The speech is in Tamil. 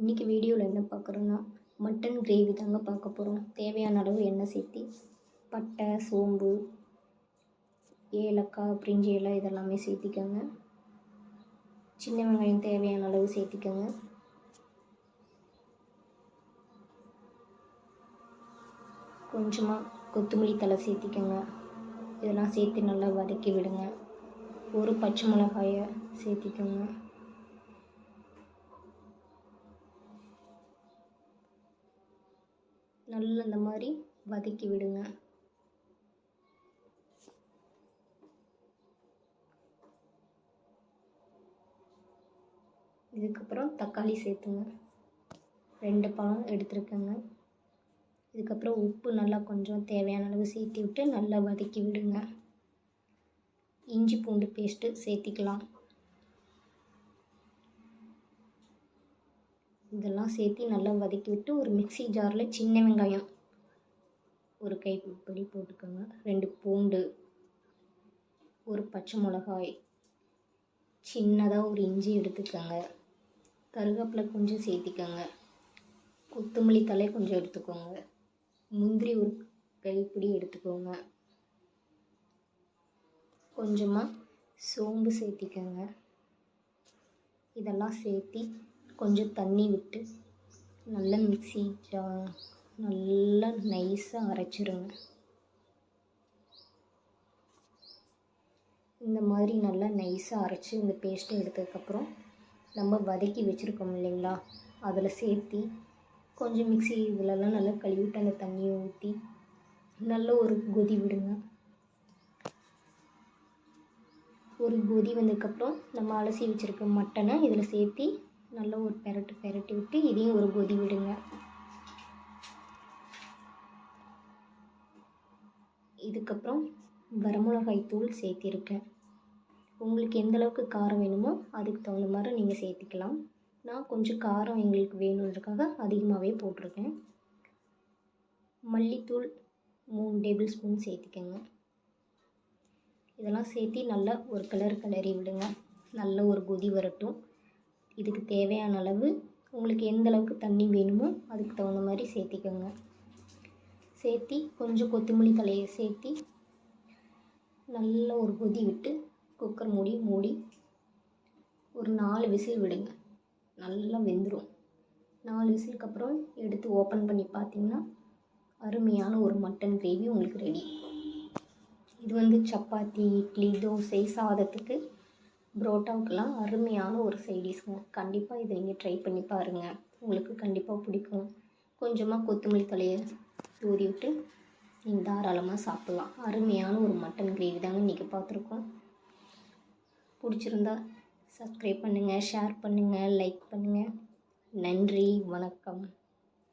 இன்றைக்கி வீடியோவில் என்ன பார்க்குறோன்னா மட்டன் கிரேவி தாங்க பார்க்க போகிறோம் தேவையான அளவு எண்ணெய் சேர்த்தி பட்டை சோம்பு ஏலக்காய் பிரிஞ்சி இலை இதெல்லாமே சேர்த்திக்கோங்க. சின்ன வெங்காயம் தேவையான அளவு சேர்த்திக்கோங்க. கொஞ்சமாக கொத்தமல்லி தழை சேர்த்திக்கோங்க. இதெல்லாம் சேர்த்து நல்லா வதக்கி விடுங்க. ஒரு பச்சை மிளகாயை சேர்த்திக்கோங்க. நல்லா இந்த மாதிரி வதக்கி விடுங்க. இதுக்கப்புறம் தக்காளி சேர்த்துங்க. ரெண்டு பழம் எடுத்துருக்கேங்க. இதுக்கப்புறம் உப்பு நல்லா கொஞ்சம் தேவையான அளவு சேர்த்தி விட்டு நல்லா வதக்கி விடுங்க. இஞ்சி பூண்டு பேஸ்ட்டு சேர்த்திக்கலாம். இதெல்லாம் சேர்த்து நல்லா வதக்கி விட்டு ஒரு மிக்சி ஜாரில் சின்ன வெங்காயம். ஒரு கைப்பிடி போட்டுக்கோங்க. ரெண்டு பூண்டு. ஒரு பச்சை மிளகாய். சின்னதாக ஒரு இஞ்சி எடுத்துக்கோங்க. கருவேப்பிலை கொஞ்சம் சேர்த்திக்கோங்க. கொத்தமல்லி தலை கொஞ்சம் எடுத்துக்கோங்க. முந்திரி ஒரு கைப்பிடி எடுத்துக்கோங்க. கொஞ்சமாக சோம்பு சேர்த்திக்கோங்க. இதெல்லாம் சேர்த்தி கொஞ்சம் தண்ணி விட்டு நல்லா மிக்சி ஜா நல்லா நைஸாக அரைச்சிருங்க. இந்த மாதிரி நல்லா நைஸாக அரைச்சி இந்த பேஸ்ட்டை எடுத்ததுக்கப்புறம் நம்ம வதக்கி வச்சுருக்கோம் இல்லைங்களா? அதில் சேர்த்தி கொஞ்சம் மிக்சி இதிலலாம் நல்லா கழுவிட்டு அந்த தண்ணியை ஊற்றி நல்ல ஒரு கொதி விடுங்க. ஒரு கொதி வந்ததுக்கப்புறம் நம்ம அலசி வச்சுருக்க மட்டனை இதில் சேர்த்தி நல்லா ஒரு பெரட்டு பெரட்டி விட்டு இதையும் ஒரு கொதி விடுங்க. இதுக்கப்புறம் வரமிளகாய் தூள் சேர்த்திருக்கேன். உங்களுக்கு எந்த அளவுக்கு காரம் வேணுமோ அதுக்கு தகுந்த மாதிரி நீங்கள் சேர்த்திக்கலாம். நான் கொஞ்சம் காரம் எங்களுக்கு வேணுன்றதுக்காக அதிகமாகவே போட்டிருக்கேன். மல்லித்தூள் மூணு டேபிள் ஸ்பூன் சேர்த்திக்கோங்க. இதெல்லாம் சேர்த்தி நல்லா ஒரு கலர் கலரி விடுங்க. நல்ல ஒரு கொதி வரட்டும். இதுக்கு தேவையான அளவு உங்களுக்கு எந்த அளவுக்கு தண்ணி வேணுமோ அதுக்கு தகுந்த மாதிரி சேர்த்திக்கோங்க. சேர்த்தி கொஞ்சம் கொத்தமல்லி தலையை சேர்த்தி நல்ல ஒரு கொதி விட்டு குக்கர் மூடி மூடி ஒரு நாலு விசில் விடுங்க. நல்லா வெந்துடும் நாலு விசிலுக்கு அப்புறம் எடுத்து ஓப்பன் பண்ணி பார்த்தீங்கன்னா அருமையான ஒரு மட்டன் கிரேவி உங்களுக்கு ரெடி இது வந்து சப்பாத்தி இட்லி தோசை சாதத்துக்கு புரோட்டாவுக்கெல்லாம் அருமையான ஒரு சைடிஷ்ங்க கண்டிப்பாக இதை நீங்கள் ட்ரை பண்ணி பாருங்கள் உங்களுக்கு கண்டிப்பாக பிடிக்கும். கொஞ்சமாக கொத்தமல்லி தலையை தூரி விட்டு நீங்கள் தாராளமாக சாப்பிட்லாம். அருமையான ஒரு மட்டன் கிரேவி தாங்க இன்றைக்கி பார்த்துருக்கோம். பிடிச்சிருந்தா சப்ஸ்கிரைப் பண்ணுங்கள் ஷேர் பண்ணுங்கள் லைக் பண்ணுங்கள் நன்றி வணக்கம்.